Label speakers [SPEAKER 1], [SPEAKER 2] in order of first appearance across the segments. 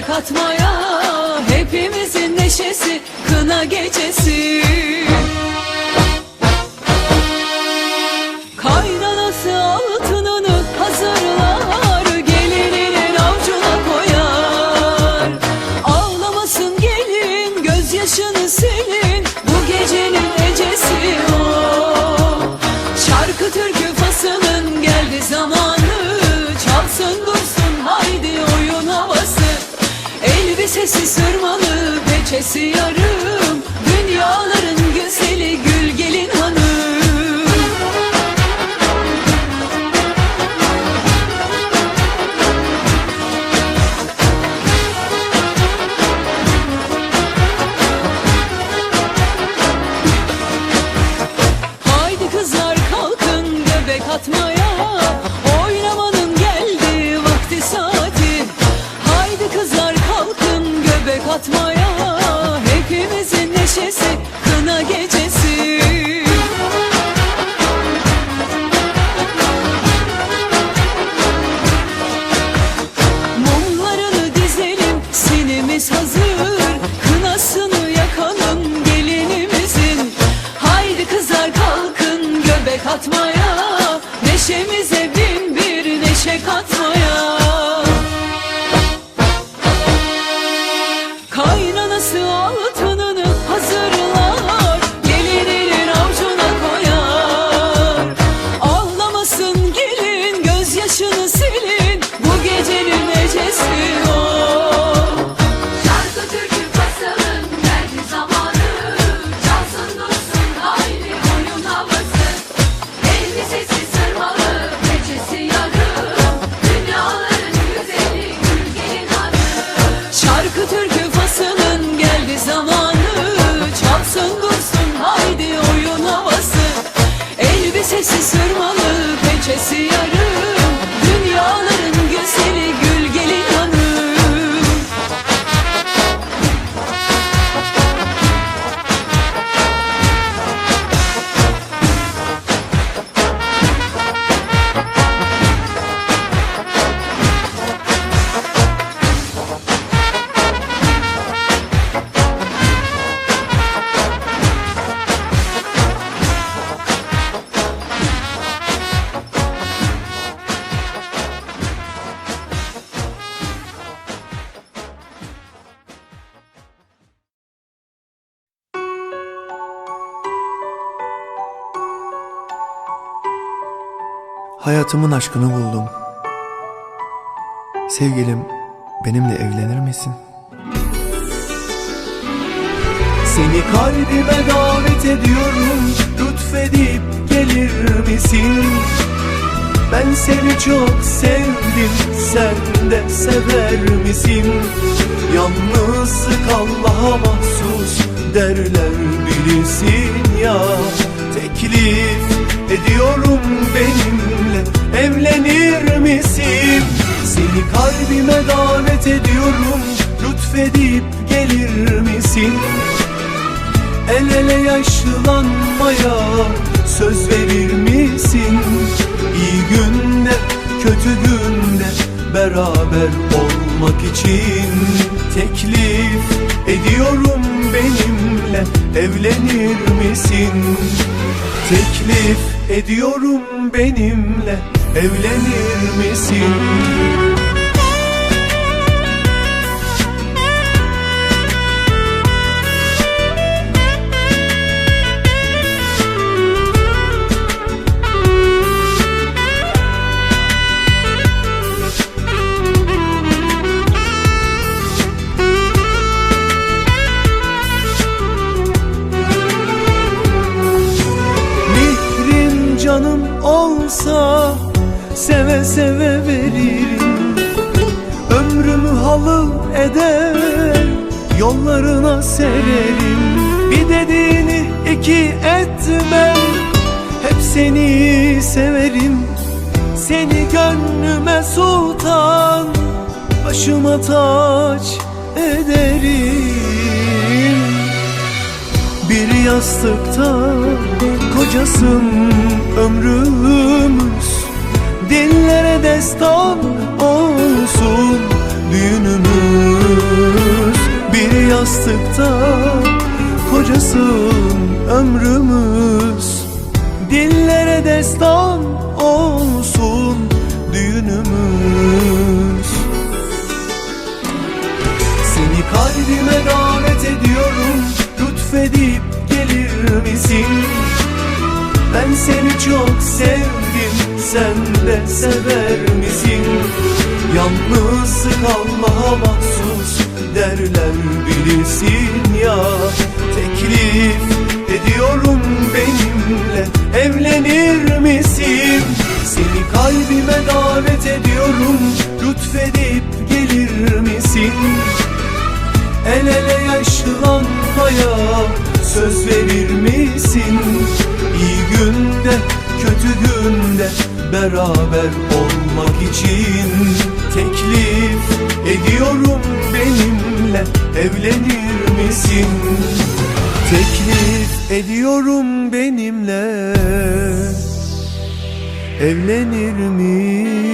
[SPEAKER 1] kalkın göbek atmaya Hepimizin neşesi kına gecesi sırmalı peçesi yarım Dünyaların güzeli gül gelin hanım. Haydi kızlar kalkın göbek atmaya
[SPEAKER 2] Hayatımın aşkını buldum. Sevgilim benimle evlenir misin? Seni kalbime davet ediyorum Lütfedip gelir misin? Ben seni çok sevdim Sen de sever misin? Yalnızlık Allah'a mahsus Derler bilirsin ya Teklif ediyorum benimle Evlenir misin? Seni kalbime davet ediyorum Lütfedip gelir misin?
[SPEAKER 1] El ele yaşlanmaya söz verir misin? İyi günde kötü günde beraber olmak için Teklif ediyorum benimle evlenir misin? Teklif ediyorum benimle evlenir misin? Seve veririm Ömrümü halı eder yollarına sererim Bir dediğini iki etmem hep seni severim. Seni gönlüme sultan başıma taç ederim. Bir yastıkta kocasın ömrümüz Dillere destan olsun düğünümüz. Bir yastıkta kocasın ömrümüz. Dillere destan olsun düğünümüz. Seni kalbime davet ediyorum Lütfedip gelir misin? Ben seni çok sevdim Sen de sever misin? Yalnız kalmaya mahsus derler bilirsin ya Teklif ediyorum benimle evlenir misin? Seni kalbime davet ediyorum Lütfedip gelir misin? El ele yaşlanmaya söz verir misin? Günde kötü günde beraber olmak için Teklif ediyorum benimle evlenir misin? Teklif ediyorum benimle evlenir misin?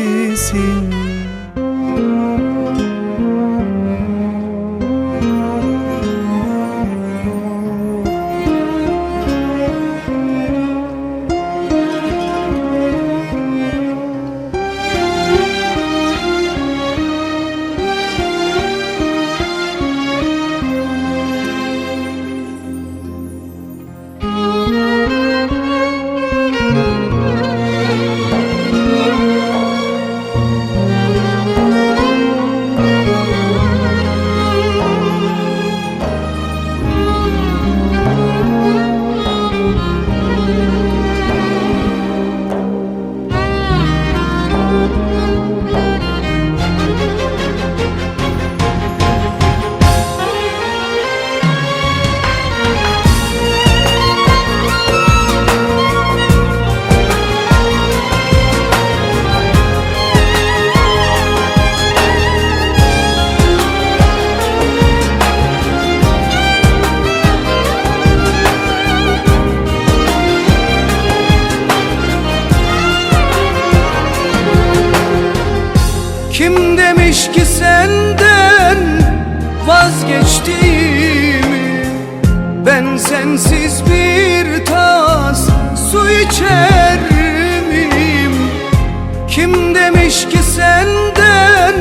[SPEAKER 3] Kim demiş ki senden vazgeçtiğimi Ben sensiz bir tas su içer miyim? Kim demiş ki senden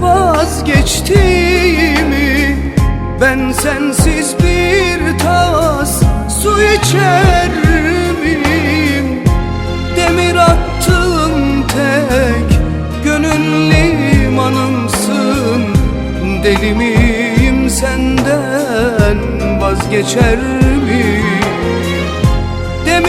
[SPEAKER 3] vazgeçtiğimi Ben sensiz bir tas su içer Miyim senden vazgeçer miyim?